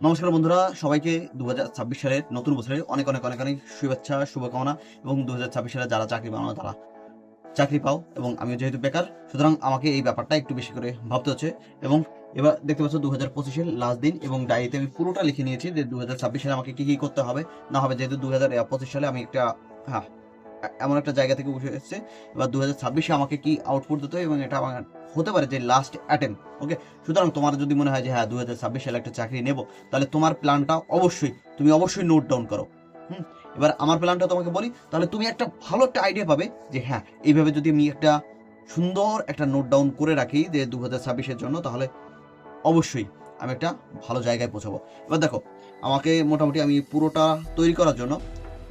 নমস্কার বন্ধুরা, সবাইকে দু সালের নতুন বছরের অনেক অনেক অনেক অনেক শুভেচ্ছা, শুভকামনা এবং দু সালে যারা চাকরি বানানো তারা চাকরি পাও এবং আমিও যেহেতু বেকার, সুতরাং আমাকে এই ব্যাপারটা একটু বেশি করে ভাবতে হচ্ছে এবং এবার দেখতে পাচ্ছ দু হাজার পঁচিশের লাস্ট দিন এবং ডায়েরিতে আমি পুরোটা লিখে নিয়েছি যে দু হাজার ছাব্বিশ সালে আমাকে কি কি করতে হবে, না হবে যেহেতু দু হাজার পঁচিশ সালে আমি একটা হ্যাঁ এমন একটা জায়গা থেকে উঠে এসেছে। এবার দু হাজার ছাব্বিশে আমাকে কি আউটপুট দিতে হবে এবং এটা আমার হতে পারে যে লাস্ট অ্যাটেম্প ওকে সুতরাং তোমার যদি মনে হয় যে হ্যাঁ দু হাজার ছাব্বিশ সালে একটা চাকরি নেব, তাহলে তোমার প্ল্যানটা অবশ্যই, তুমি অবশ্যই নোট ডাউন করো। হুম? এবার আমার প্ল্যানটা তোমাকে বলি, তাহলে তুমি একটা ভালো একটা আইডিয়া পাবে যে হ্যাঁ এইভাবে যদি আমি একটা সুন্দর একটা নোট ডাউন করে রাখি যে দু হাজার ছাব্বিশের জন্য, তাহলে অবশ্যই আমি একটা ভালো জায়গায় পৌঁছাবো। এবার দেখো, আমাকে মোটামুটি আমি পুরোটা তৈরি করার জন্য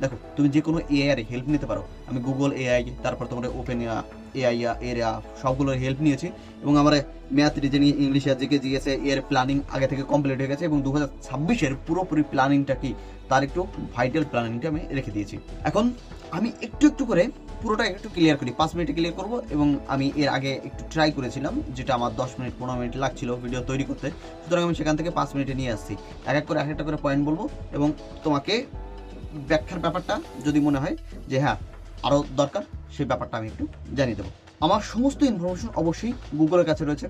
দেখো, তুমি যে কোনো এআই হেল্প নিতে পারো। আমি গুগল এআই তারপর তোমার ওপেন এআই এর সবগুলোর হেল্প নিয়েছি। এবং আমার ম্যাথ রিজনিং ইংলিশ আর জিকে জিএসএ এর প্ল্যানিং আগে থেকে কমপ্লিট হয়ে গেছে। এবং দু হাজার ছাব্বিশের পুরোপুরি প্ল্যানিংটা কি, তার একটু ভাইটাল প্ল্যানিংটা আমি রেখে দিয়েছি। এখন আমি একটু একটু করে পুরোটা একটু ক্লিয়ার করি। পাঁচ মিনিটে ক্লিয়ার করব এবং আমি এর আগে একটু ট্রাই করেছিলাম, যেটা আমার দশ মিনিট, পনেরো মিনিট লাগছিল ভিডিও তৈরি করতে। সুতরাং আমি সেখান থেকে পাঁচ মিনিটে নিয়ে আসছি। এক এক করে এক একটা করে পয়েন্ট বলব এবং তোমাকে ব্যাখ্যার ব্যাপারটা যদি মনে হয় যে হ্যাঁ আরও দরকার, সেই ব্যাপারটা আমি একটু জানিয়ে দেবো। আমার সমস্ত ইনফরমেশন অবশ্যই গুগলের কাছে রয়েছে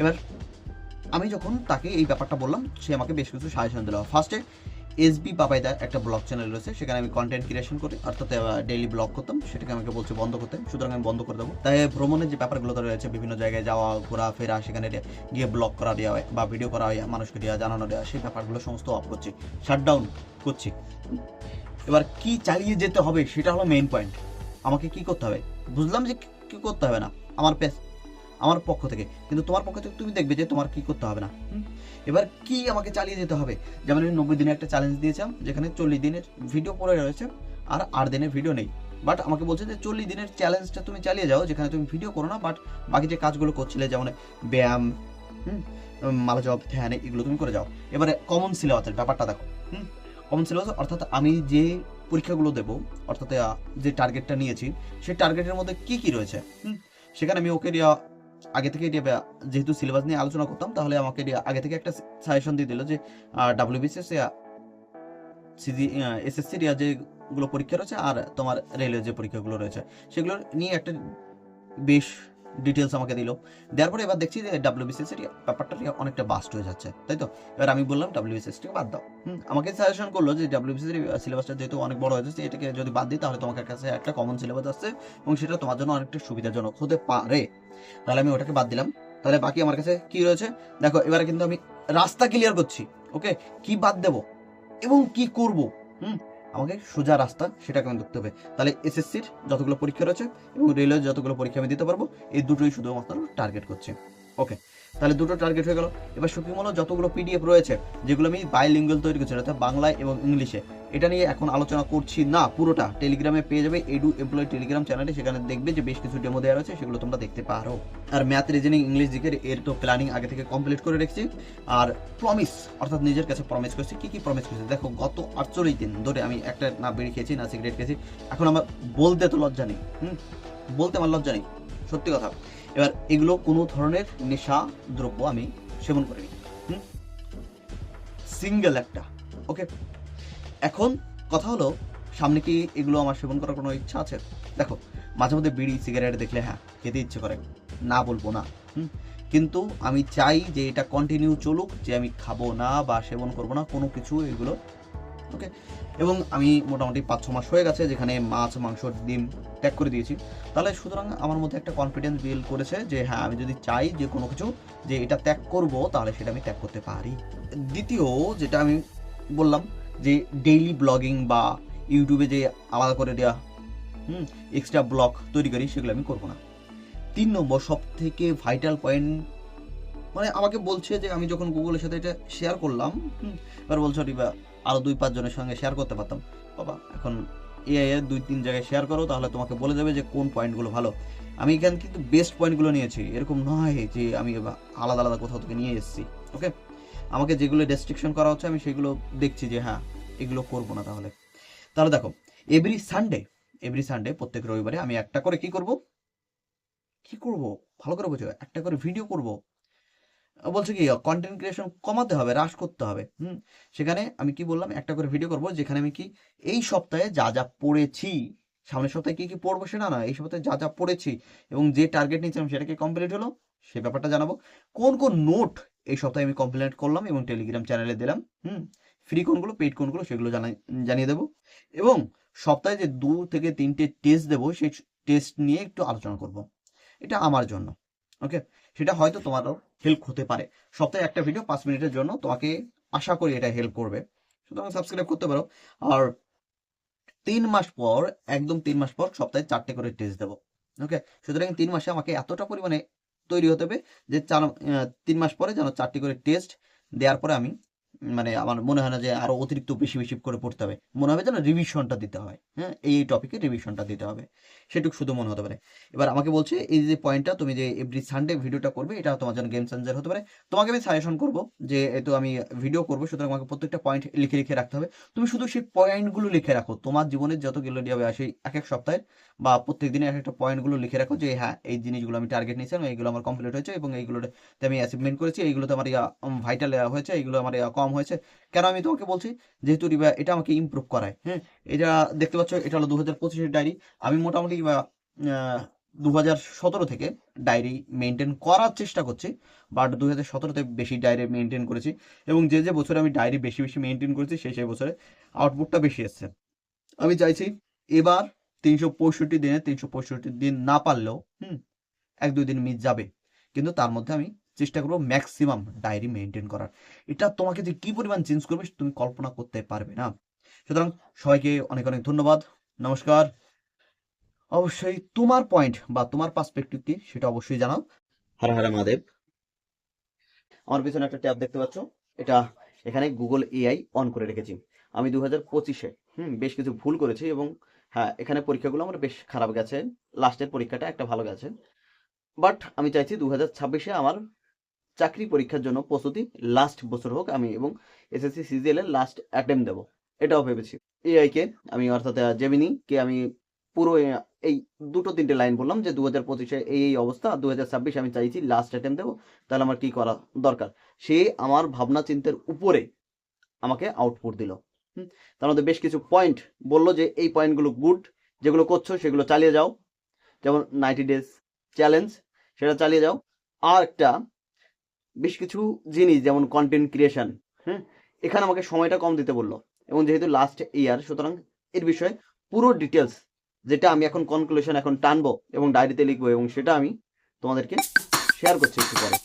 এবার আমি যখন তাকে এই ব্যাপারটা বললাম, সে আমাকে বেশ কিছু সাজেশন দিল। ফার্স্টে এস বি বাবাইদা একটা ব্লগ চ্যানেল রয়েছে, সেখানে আমি কন্টেন্ট ক্রিয়েশন করি, অর্থাৎ ডেইলি ব্লগ করতাম, সেটাকে আমাকে বলছে বন্ধ করতে। সুতরাং আমি বন্ধ করে দেবো। তাই ভ্রমণের যে ব্যাপারগুলো রয়েছে, বিভিন্ন জায়গায় যাওয়া, ঘোরাফেরা, সেখানে গিয়ে ব্লগ করা দেওয়া হয় বা ভিডিও করা হয়, মানুষকে দেওয়া, জানানো দেওয়া, সেই ব্যাপারগুলো সমস্ত অফ করছি শাটডাউন করছি। এবার কি চালিয়ে যেতে হবে, সেটা হলো মেইন পয়েন্ট আমাকে কি করতে হবে? বুঝলাম যে কি করতে হবে না। আমার আমার পক্ষ থেকে। কিন্তু তোমার পক্ষ থেকে তুমি দেখবে যে তোমার কি করতে হবে না। এবার কি আমাকে চালিয়ে যেতে হবে? যেমন আমি নব্বই দিনে একটা চ্যালেঞ্জ দিয়েছিলাম, যেখানে চল্লিশ দিনের ভিডিও পড়ে রয়েছে, আর আট দিনের ভিডিও নেই। বাট আমাকে বলছে যে চল্লিশ দিনের চ্যালেঞ্জটা তুমি চালিয়ে যাও, যেখানে তুমি ভিডিও করো না বাট বাকি যে কাজগুলো করছিলে, যেমন ব্যায়াম, হুম? মালা জব ধ্যান, এগুলো তুমি করে যাও। এবারে কমন সিলেবাসের ব্যাপারটা দেখো। হুম? কমন সিলেবাস অর্থাৎ আমি যে পরীক্ষাগুলো দেব, অর্থাৎ যে টার্গেটটা নিয়েছি, সেই টার্গেটের মধ্যে কি কি রয়েছে? হুম? সেখানে আমি ওকে আগে থেকে এটা যেহেতু সিলেবাস নিয়ে আলোচনা করতাম, তাহলে আমাকে আগে থেকে একটা সাজেশন দিয়ে দিল যে ডাব্লিউ ডাব্লিউবিসিএস সিজি এসএসসি যেগুলো পরীক্ষা রয়েছে আর তোমার রেলওয়ে যে পরীক্ষাগুলো রয়েছে, সেগুলো নিয়ে একটা বেশ ডিটেলস আমাকে দিল। দেওয়ার পরে এবার দেখছি যে ডাব্লিউবিসিএস এর ব্যাপারটা অনেকটা বাস্ট হয়ে যাচ্ছে, তাই তো? এবার আমি বললাম ডাব্লিউবিসিএস টিকে বাদ দাও। আমাকে সাজেশন করল যে ডাব্লিউবিসিএস এর সিলেবাসটা যেহেতু অনেক বড় হয়ে যাচ্ছে এটাকে যদি বাদ দিই, তাহলে তোমার কাছে একটা কমন সিলেবাস আসছে এবং সেটা তোমার জন্য অনেকটা সুবিধাজনক হতে পারে। তাহলে আমি ওটাকে বাদ দিলাম। তাহলে বাকি আমার কাছে কি রয়েছে? দেখো, এবারে কিন্তু আমি রাস্তা ক্লিয়ার করছি ওকে কি বাদ দেব এবং কি করব? হুম আমাকে সোজা রাস্তা সেটাকে আমি দেখতে হবে। তাহলে এসএসসির যতগুলো পরীক্ষা রয়েছে এবং রেলওয়ের যতগুলো পরীক্ষা আমি দিতে পারব, এই দুটোই শুধুমাত্র টার্গেট করছে। ওকে তাহলে দুটো টার্গেট হয়ে গেল। এবার সুপ্রিমল যতগুলো পিডিএফ রয়েছে, যেগুলো আমি বাইলিঙ্গুয়াল তৈরি করছি, অর্থাৎ বাংলায় এবং ইংলিশে এটা নিয়ে এখন আলোচনা করছি না, পুরোটা। টেলিগ্রামে পেয়ে যাবে এডু এমপ্লয় টেলিগ্রাম চ্যানেলে সেখানে দেখবে যে বেশ কিছু ডেমো দেওয়া রয়েছে, সেগুলো তোমরা দেখতে পারো। আর ম্যাথ রিজনিং ইংলিশ দিকের এর তো প্ল্যানিং আগে থেকে কমপ্লিট করে রেখেছি। আর প্রমিস অর্থাৎ নিজের কাছে প্রমিস করছি। কি কি প্রমিস করছি? দেখো, গত আটচল্লিশ দিন ধরে আমি একটা না বিড়ি খেয়েছি, না সিগারেট খেয়েছি। এখন আমার বলতে তো লজ্জা নেই, হুম? বলতে আমার লজ্জা নেই, সত্যি কথা। এবার এগুলো কোনো ধরনের নেশা দ্রব্য আমি সেবন করিনি, হুম? সিঙ্গেল একটা ওকে এখন কথা হলো, সামনে কি এগুলো আমার সেবন করার কোনো ইচ্ছা আছে? দেখো, মাঝে মধ্যে বিড়ি, সিগারেট দেখলে হ্যাঁ খেতে ইচ্ছে করে। না বলব না কিন্তু আমি চাই যে এটা কন্টিনিউ চলুক, যে আমি খাব না বা সেবন করব না, কোনো কিছু এগুলো ওকে এবং আমি মোটামুটি পাঁচ ছ মাস হয়ে গেছে যেখানে মাছ, মাংস, ডিম ত্যাগ করে দিয়েছি। তাহলে সুতরাং আমার মধ্যে একটা কনফিডেন্স বিল্ড করেছে যে হ্যাঁ আমি যদি চাই যে কোনো কিছু, যে এটা ত্যাগ করব, তাহলে সেটা আমি ত্যাগ করতে পারি। দ্বিতীয়, যেটা আমি বললাম যে ডেইলি ব্লগিং বা ইউটিউবে যে আলাদা করে দেওয়া হুম এক্সট্রা ব্লগ তৈরি করি, সেগুলো আমি করব না। তিন নম্বর সব থেকে ভাইটাল পয়েন্ট মানে আমাকে বলছে যে আমি যখন গুগলের সাথে এটা শেয়ার করলাম এবার বলছো রিবা আরও দুই পাঁচজনের সঙ্গে শেয়ার করতে পারতাম। বাবা, এখন এআই দুই, তিন জায়গায় শেয়ার করো, তাহলে তোমাকে বলে দেবে যে কোন পয়েন্টগুলো ভালো। আমি এখানে কিন্তু বেস্ট পয়েন্টগুলো নিয়েছি। এরকম নয় যে আমি আলাদা আলাদা কোথাও থেকে নিয়ে এসেছি ওকে আমাকে যেগুলো রেস্ট্রিকশন করা হচ্ছে, আমি সেগুলো দেখছি যে হ্যাঁ এগুলো করব না তাহলে। তাহলে দেখো এভরি সানডে এভরি সানডে প্রত্যেক রবিবারে আমি একটা করে কি করব? কি করব? ভালো করে বোঝো, একটা করে ভিডিও করব। বলছে কি কন্টেন্ট ক্রিয়েশন কমাতে হবে, হ্রাস করতে হবে, হুম? সেখানে আমি কি বললাম, একটা করে ভিডিও করব, যেখানে আমি কি, এই সপ্তাহে যা যা পড়েছি, সামনের সপ্তাহে কি কি পড়ব সেটা না, এই সপ্তাহে যা যা পড়েছি এবং যে টার্গেট নিয়েছিলাম সেটা কি কমপ্লিট হলো সে ব্যাপারটা জানাব। কোন কোন নোট এই সপ্তাহে আমি কমপ্লিট করলাম এবং টেলিগ্রাম চ্যানেলে দিলাম, হুম? ফ্রি কোনগুলো পেইড কোনগুলো সেগুলো জানাই, জানিয়ে দেবো। এবং সপ্তাহে যে দু থেকে তিনটে টেস্ট দেবো, সেই টেস্ট নিয়ে একটু আলোচনা করব। এটা আমার জন্য ওকে সেটা হয়তো তোমারও হেল্প হতে পারে। সপ্তাহে একটা ভিডিও পাঁচ মিনিটের জন্য তোমাকে আশা করি এটা হেল্প করবে। সুতরাং সাবস্ক্রাইব করতে পারো। আর তিন মাস পর, একদম তিন মাস পর সপ্তাহে চারটে করে টেস্ট দেবো ওকে সুতরাং তিন মাসে আমাকে এতটা পরিমাণে তৈরি হতে হবে যে চার তিন মাস পরে যেন চারটি করে টেস্ট দেওয়ার পরে আমি মানে আমার মনে হয় না যে আরও অতিরিক্ত বেশি বেশি করে পড়তে হবে। মনে হবে যেন রিভিশনটা দিতে হয়। হ্যাঁ এই টপিকে রিভিশনটা দিতে হবে। সেটুকু শুধু মনে হতে পারে। এবার আমাকে বলছে, এই যে পয়েন্টটা তুমি যে এভরি সানডে ভিডিওটা করবে, এটা তোমার জন্য গেম চেঞ্জার হতে পারে। তোমাকে আমি সাজেশন করব যে তো আমি ভিডিও করব, সুতরাং আমাকে প্রত্যেকটা পয়েন্ট লিখে লিখে রাখতে হবে। তুমি শুধু সেই পয়েন্টগুলো লিখে রাখো। তোমার জীবনের যত গেলোডি হবে, সেই এক এক সপ্তাহে বা প্রত্যেক দিনে এক একটা পয়েন্টগুলো লিখে রাখো যে হ্যাঁ এই জিনিসগুলো আমি টার্গেট নিয়েছিলাম এইগুলো আমার কমপ্লিট হয়েছে এবং এইগুলোতে আমি অ্যাচিভমেন্ট করেছি, এইগুলোতে আমার ভাইটাল হয়েছে, এইগুলো আমার কম হয়েছে। কেন আমি তোমাকে বলছি? যেহেতু রিবা এটা আমাকে ইমপ্রুভ করায় হ্যাঁ? এটা দেখতে পাচ্ছ, এটা হলো দু হাজার ডায়েরি আমি মোটামুটি দু হাজার সতেরো থেকে ডায়েরি মেনটেন করার চেষ্টা করছি বাট দু হাজার সতেরোতে বেশি ডায়েরি মেনটেন করেছি। এবং যে যে বছরে আমি ডায়েরি বেশি বেশি মেনটেন করেছি, সেই সেই বছরে আউটপুটটা বেশি এসছে। আমি চাইছি এবার তিনশো পঁয়ষট্টি দিনে, তিনশো পঁয়ষট্টি দিন না পারলেও, হুম, এক দুই দিন মিস যাবে। কিন্তু তার মধ্যে আমি চেষ্টা করব ম্যাক্সিমাম ডায়েরি মেনটেন করার। এটা তোমাকে যে কি পরিমাণ চেঞ্জ করবে তুমি কল্পনা করতে পারবে না। সুতরাং সবাইকে অনেক অনেক ধন্যবাদ। নমস্কার। অবশ্যই তোমার পয়েন্ট বা তোমার পার্সপেক্টিভ কি সেটা অবশ্যই জানাও। হর হর মহাদেব। আমার পিছনে একটা ট্যাব দেখতে পাচ্ছ? এটা এখানে গুগল এআই অন করে রেখেছি। আমি দু হাজার পঁচিশে, হুম, বেশ কিছু ভুল করেছি এবং হ্যাঁ এখানে পরীক্ষাগুলো আমার বেশ খারাপ গেছে। লাস্টের পরীক্ষাটা একটা ভালো গেছে। বাট আমি চাইছি দু হাজার ছাব্বিশে আমার চাকরি পরীক্ষার জন্য প্রস্তুতি লাস্ট বছর হোক আমি এবং এসএসসি সিজিএল এর লাস্ট অ্যাটেম্প দেবো। এটাও ভেবেছি। এআই কে আমি অর্থাৎ জেমিনি কে আমি পুরো এই দুটো তিনটে লাইন বললাম যে দু হাজার পঁচিশে এই এই অবস্থা দু হাজার ছাব্বিশে আমি চাইছি লাস্ট অ্যাটেম্প দেবো, তাহলে আমার কি করা দরকার? সে আমার ভাবনা চিন্তার উপরে আমাকে আউটপুট দিল। তার মধ্যে বেশ কিছু পয়েন্ট বলল যে এই পয়েন্টগুলো গুড যেগুলো করছ সেগুলো চালিয়ে যাও। যেমন নাইনটি ডেজ চ্যালেঞ্জ সেটা চালিয়ে যাও। আর একটা বেশ কিছু জিনিস, যেমন কন্টেন্ট ক্রিয়েশন হ্যাঁ? এখানে আমাকে সময়টা কম দিতে বলল এবং যেহেতু লাস্ট ইয়ার সুতরাং এর বিষয়ে পুরো ডিটেলস যেটা আমি এখন কনক্লুশন এখন টানবো এবং ডায়েরিতে লিখব এবং সেটা আমি তোমাদেরকে শেয়ার করছি একটু পরে।